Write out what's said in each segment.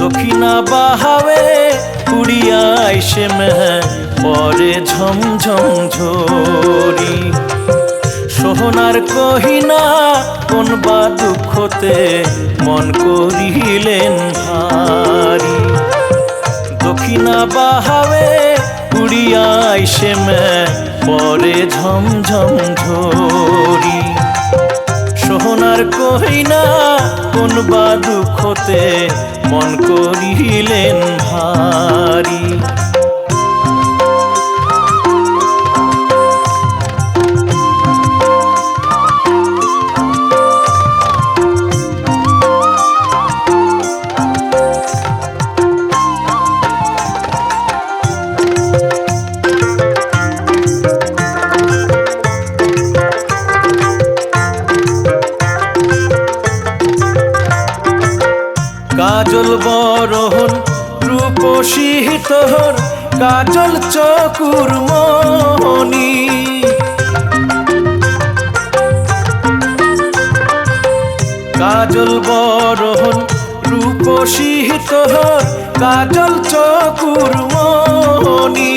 দক্ষিণা বাহাবে, উড়িয়া আইসে মেহে পরে ঝমঝম ঝরি। সোহনার কহিনা, কোন বা দুঃখতে মন করিলেন ভারি। দক্ষিণা বাহাবে, উড়িয়া আইসে মে পরে ঝমঝম ঝরি। সোহনার কহিনা কোন বা দুঃখতে মন করিলেন ভারী। কাজল বরহন, রূপসী তোহর কাজল চকুর মনি। কাজল বরহন, রূপসী তোহর কাজল চকুর মনি।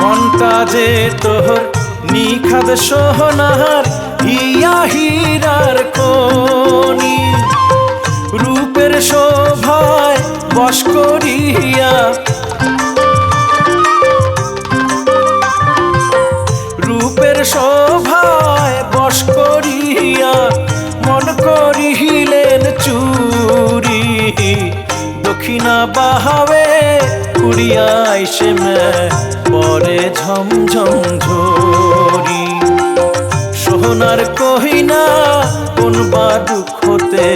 মনটা যে তোহর, নিখাদ সোহনার হিয়া হীরার রূপের শোভায় বস করিয়া রূপের শোভায় বস করিয়া মন করিলেন চুরি। দক্ষিণা বাহাবে উড়িয়া আইসে পরে ঝমঝম ঝরি। সোহনার কহিনা কোন বা দুঃখতে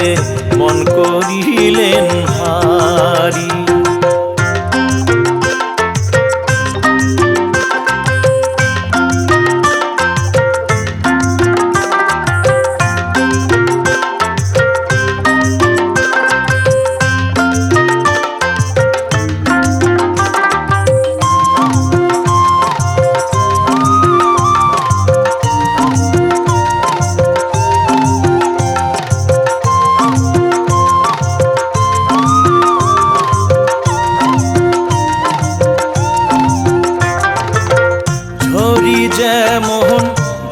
মন করিলেন হারি।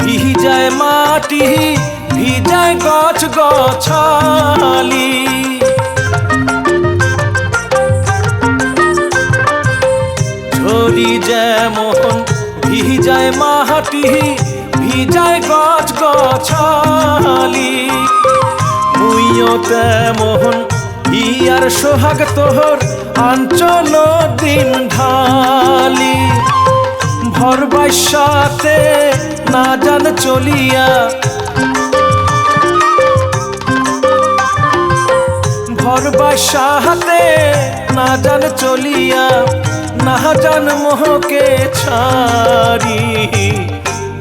ভিজায় মাটি ভিজায় গছ গছালি। ঝরি যেমন ভিজায় মাটি ভিজায় গছ গছালি। মুইও তেমন হিয়ার সোহাগ তোহর আঞ্চল দিন ঢালি। ভরবাই সাথে না জান চলিয়া। ভরবাই সাথে না জান চলিয়া, না জান মোহকে ছাড়ি।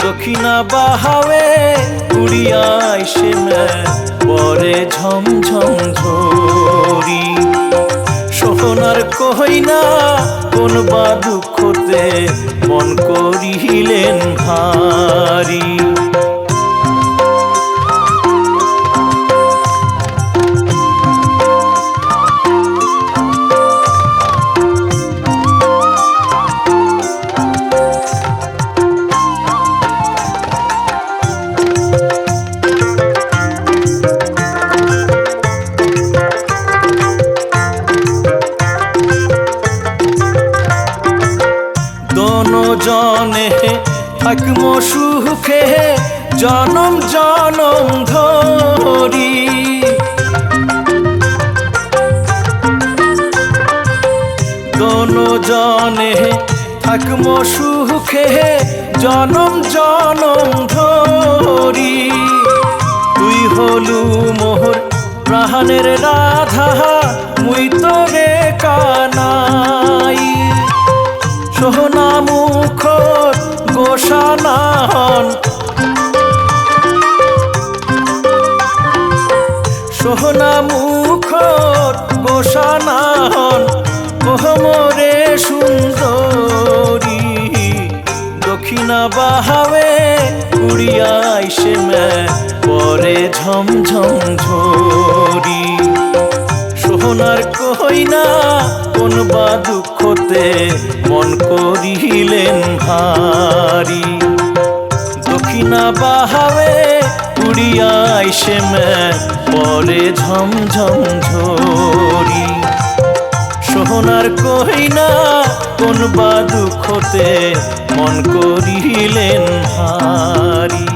দক্ষিণা বাহাবে উড়িয়া মে পরে ঝমঝম ঝরি। সোহনার কহইনা কোন বা সুখে জনম জনম ধরি। জনে থাকমো সুখে জনম জনম ধরি। তুই হলু মোহর, প্রাণের রাধা, মুই তোরে কানাই সোহনা মুখ গোসানাহন কোহমরে সুন্দরী। দক্ষিণা বাহাবে উড়িয়া আইসে মে পরে ঝমঝম ঝরি। সোহনার কইনা কোন বা দুঃখতে মন করিলেন ভারী। দক্ষিণা বাহাবে উড়িয়া সে পরে ঝমঝম ঝরি সোহনার কহিনা কোন বা দুঃখতে মন করিলেন হারি।